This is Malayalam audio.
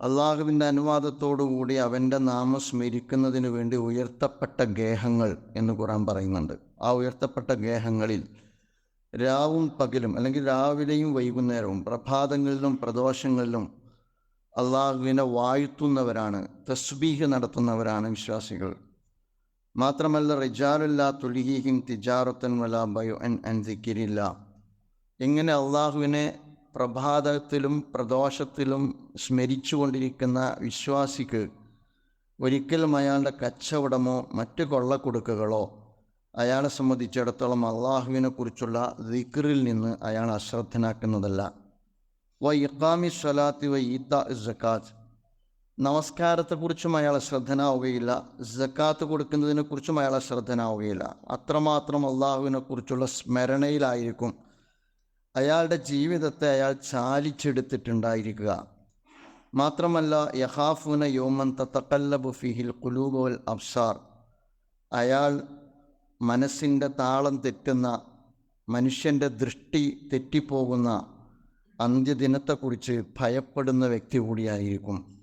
അള്ളാഹുവിന്റെ അനുവാദത്തോടുകൂടി അവന്റെ നാമം സ്മരിക്കുന്നതിന് വേണ്ടി ഉയർത്തപ്പെട്ട ഗേഹങ്ങൾ എന്ന് ഖുറാൻ പറയുന്നുണ്ട്. ആ ഉയർത്തപ്പെട്ട ഗേഹങ്ങളിൽ രാവും പകലും അല്ലെങ്കിൽ രാവിലെയും വൈകുന്നേരവും പ്രഭാതങ്ങളിലും പ്രദോഷങ്ങളിലും അള്ളാഹുവിനെ വാഴ്ത്തുന്നവരാണ് തസ്ബീഹ് നടത്തുന്നവരാണ് വിശ്വാസികൾ. മാത്രമല്ല റിജാറുല്ല തുലിഹിഹിം തിജാറത്തൻ വല ബയോ എൻ അൻ ദിക്കിരില്ല. എങ്ങനെ അള്ളാഹുവിനെ പ്രഭാതത്തിലും പ്രദോഷത്തിലും സ്മരിച്ചുകൊണ്ടിരിക്കുന്ന വിശ്വാസിക്ക് ഒരിക്കലും അയാളുടെ കച്ചവടമോ മറ്റ് കൊള്ളക്കൊടുക്കുകളോ അയാളെ സംബന്ധിച്ചിടത്തോളം അള്ളാഹുവിനെ കുറിച്ചുള്ള ദിക്റിൽ നിന്ന് അയാൾ അശ്രദ്ധനാക്കുന്നതല്ല. വ ഇഖാമി സ്വലാത്തി വ ഈത്ത ജക്കാത്ത് നമസ്കാരത്തെക്കുറിച്ചും അയാൾ ശ്രദ്ധനാവുകയില്ല ജക്കാത്ത് കൊടുക്കുന്നതിനെക്കുറിച്ചും അയാൾ ശ്രദ്ധനാവുകയില്ല അത്രമാത്രം അള്ളാഹുവിനെക്കുറിച്ചുള്ള സ്മരണയിലായിരിക്കും അയാളുടെ ജീവിതത്തെ അയാൾ ചാലിച്ചെടുത്തിട്ടുണ്ടായിരിക്കുക. മാത്രമല്ല യഹാഫുന യോമൻ തത്തക്കല്ലബു ഫിഹിൽ കുലൂബുൽ അബ്സാർ. അയാൾ മനസ്സിന്റെ താളം തെറ്റുന്ന മനുഷ്യന്റെ ദൃഷ്ടി തെറ്റിപ്പോകുന്ന അന്ത്യദിനത്തെക്കുറിച്ച് ഭയപ്പെടുന്ന വ്യക്തി കൂടിയായിരിക്കും.